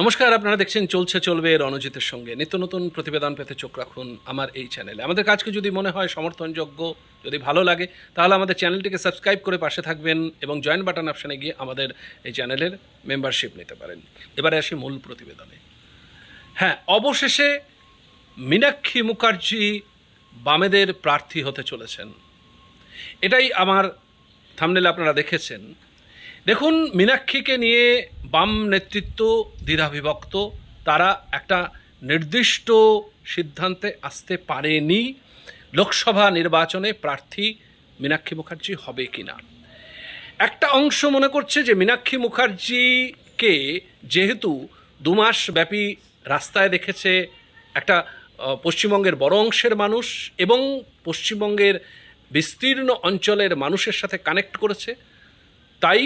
নমস্কার, আপনারা দেখছেন চলছে চলবে রণজিতের সঙ্গে। নিত্য নতুন প্রতিবেদন পেতে চোখ রাখুন আমার এই চ্যানেলে। আমাদের কাজকে যদি মনে হয় সমর্থনযোগ্য, যদি ভালো লাগে, তাহলে আমাদের চ্যানেলটিকে সাবস্ক্রাইব করে পাশে থাকবেন এবং জয়েন বাটন অপশানে গিয়ে আমাদের এই চ্যানেলের মেম্বারশিপ নিতে পারেন। এবারে আসি মূল প্রতিবেদনে। হ্যাঁ অবশেষে মীনাক্ষী মুখার্জি বামেদের প্রার্থী হতে চলেছেন। এটাই আমার থামনেলে আপনারা দেখেছেন। দেখুন, মীনাক্ষীকে নিয়ে বাম নেতৃত্ব, দ্বিধাবিভক্ত, তারা একটা নির্দিষ্ট সিদ্ধান্তে আসতে পারেনি। লোকসভা নির্বাচনে প্রার্থী মীনাক্ষী মুখার্জি হবে কি না একটা অংশ মনে করছে যে মীনাক্ষী মুখার্জিকে যেহেতু দু মাস ব্যাপী রাস্তায় দেখেছে একটা পশ্চিমবঙ্গের বড় অংশের মানুষ এবং পশ্চিমবঙ্গের বিস্তীর্ণ অঞ্চলের মানুষের সাথে কানেক্ট করেছে, তাই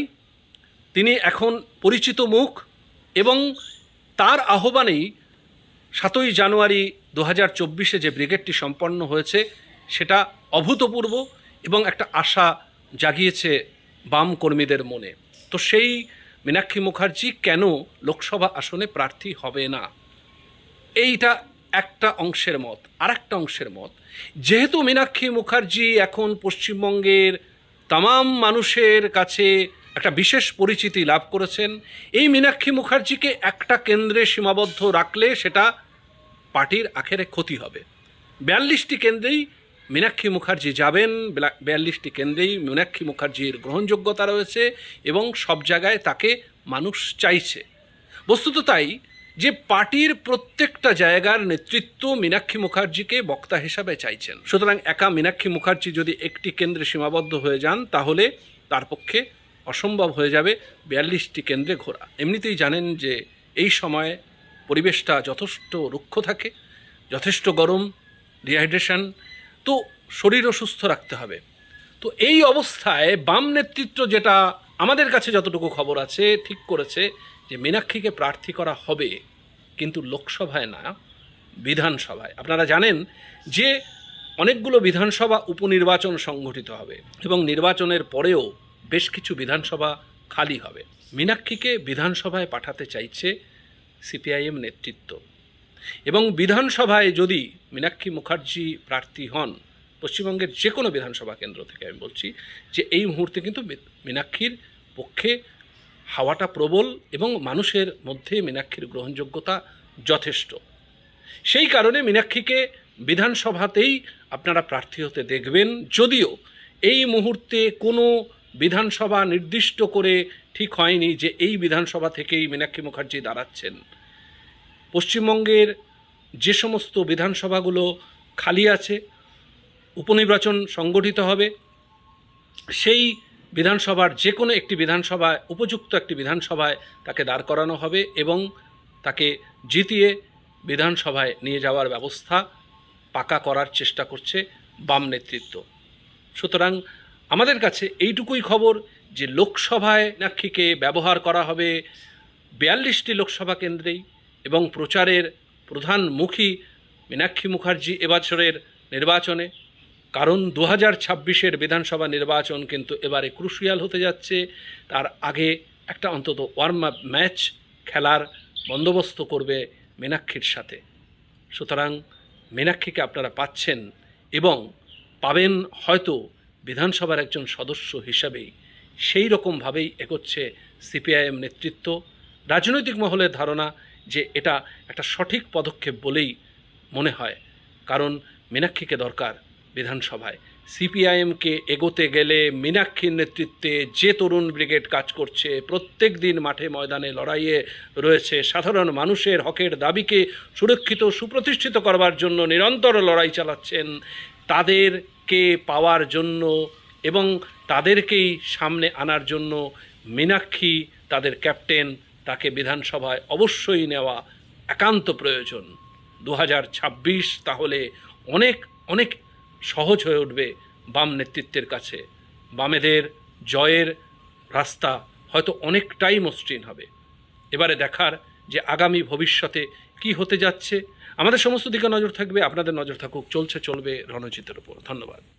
তিনি এখন পরিচিত মুখ এবং তার আহ্বানেই সাতই জানুয়ারি দু হাজার চব্বিশে যে ব্রিগেডটি সম্পন্ন হয়েছে, সেটা অভূতপূর্ব এবং একটা আশা জাগিয়েছে বাম কর্মীদের মনে। তো সেই মীনাক্ষী মুখার্জি কেন লোকসভা আসনে প্রার্থী হবে না? এইটা একটা অংশের মত। আর একটা অংশের মত, যেহেতু মীনাক্ষী মুখার্জি এখন পশ্চিমবঙ্গের তামাম মানুষের কাছে একটা বিশেষ পরিচিতি লাভ করেছেন। এই মীনাক্ষী মুখার্জিকে একটা কেন্দ্রে সীমাবদ্ধ রাখলে সেটা পার্টির আখেরে ক্ষতি হবে। বিয়াল্লিশটি কেন্দ্রেই মীনাক্ষী মুখার্জি যাবেন বিয়াল্লিশটি কেন্দ্রেই মীনাক্ষী মুখার্জির গ্রহণযোগ্যতা রয়েছে এবং সব জায়গায় তাকে মানুষ চাইছে। বস্তুত তাই যে পার্টির প্রত্যেকটা জায়গার নেতৃত্ব মীনাক্ষী মুখার্জিকে বক্তা হিসাবে চাইছেন। সুতরাং একা মীনাক্ষী মুখার্জি যদি একটি কেন্দ্রে সীমাবদ্ধ হয়ে যান, তাহলে তার পক্ষে অসম্ভব হয়ে যাবে বিয়াল্লিশটি কেন্দ্রে ঘোরা। এমনিতেই জানেন যে এই সময় পরিবেশটা যথেষ্ট রুক্ষ থাকে, যথেষ্ট গরম ডিহাইড্রেশন তো শরীরও সুস্থ রাখতে হবে। তো এই অবস্থায় বাম নেতৃত্ব যেটা আমাদের কাছে যতটুকু খবর আছে, ঠিক করেছে যে মীনাক্ষীকে প্রার্থী করা হবে, কিন্তু লোকসভায় না, বিধানসভায়। আপনারা জানেন যে অনেকগুলো বিধানসভা উপনির্বাচন সংগঠিত হবে এবং নির্বাচনের পরেও বেশ কিছু বিধানসভা খালি হবে। মীনাক্ষীকে বিধানসভায় পাঠাতে চাইছে সিপিআইএম নেতৃত্ব। এবং বিধানসভায় যদি মীনাক্ষী মুখার্জি প্রার্থী হন, পশ্চিমবঙ্গের যে কোনো বিধানসভা কেন্দ্র থেকে আমি বলছি যে এই মুহূর্তে কিন্তু মীনাক্ষীর পক্ষে হাওয়াটা প্রবল এবং মানুষের মধ্যে মীনাক্ষীর গ্রহণযোগ্যতা যথেষ্ট। সেই কারণে মীনাক্ষীকে বিধানসভাতেই আপনারা প্রার্থী হতে দেখবেন। যদিও এই মুহূর্তে কোনো বিধানসভা নির্দিষ্ট করে ঠিক হয়নি যে এই বিধানসভা থেকেই মীনাক্ষী মুখার্জি দাঁড়াচ্ছেন। পশ্চিমবঙ্গের যে সমস্ত বিধানসভাগুলো খালি আছে, উপনির্বাচন সংগঠিত হবে, সেই বিধানসভার যে কোনো একটি বিধানসভায়, উপযুক্ত একটি বিধানসভায় তাকে দাঁড় করানো হবে এবং তাকে জিতিয়ে বিধানসভায় নিয়ে যাওয়ার ব্যবস্থা পাকা করার চেষ্টা করছে বাম নেতৃত্ব। সুতরাং আমাদের কাছে এইটুকুই খবর যে লোকসভায় নাক্ষীকে ব্যবহার করা হবে বিয়াল্লিশটি লোকসভা কেন্দ্রেই এবং প্রচারের প্রধান মুখী মীনাক্ষী মুখার্জি এবছরের নির্বাচনে। কারণ দু হাজার ছাব্বিশের বিধানসভা নির্বাচন কিন্তু এবারে ক্রুশিয়াল হতে যাচ্ছে। তার আগে একটা অন্তত ওয়ার্ম আপ ম্যাচ খেলার বন্দোবস্ত করবে মীনাক্ষীর সাথে। সুতরাং মীনাক্ষীকে আপনারা পাচ্ছেন এবং পাবেন হয়তো বিধানসভার একজন সদস্য হিসাবেই সেই রকমভাবেই এগোচ্ছে সিপিআইএম নেতৃত্ব। রাজনৈতিক মহলের ধারণা যে এটা একটা সঠিক পদক্ষেপ বলেই মনে হয়, কারণ মীনাক্ষীকে দরকার বিধানসভায়। সিপিআইএমকে এগোতে গেলে মীনাক্ষীর নেতৃত্বে যে তরুণ ব্রিগেড কাজ করছে, প্রত্যেক দিন মাঠে ময়দানে লড়াইয়ে রয়েছে সাধারণ মানুষের হকের দাবিকে সুরক্ষিত, সুপ্রতিষ্ঠিত করবার জন্য নিরন্তর লড়াই চালাচ্ছেন। তাদেরকে পাওয়ার জন্য এবং তাদেরকেই সামনে আনার জন্য মীনাক্ষী, তাদের ক্যাপ্টেন, তাকে বিধানসভায় অবশ্যই নেওয়া একান্ত প্রয়োজন। দু হাজার ছাব্বিশ তাহলে অনেক অনেক সহজ হয়ে উঠবে বাম নেতৃত্বের কাছে। বামেদের জয়ের রাস্তা হয়তো অনেকটাই মসৃণ হবে। এবারে দেখার যে আগামী ভবিষ্যতে কি হতে যাচ্ছে আমাদের সমস্ত দিকে নজর থাকবে আপনাদের নজর থাকুক চলছে চলবে রণজিতের উপর। ধন্যবাদ।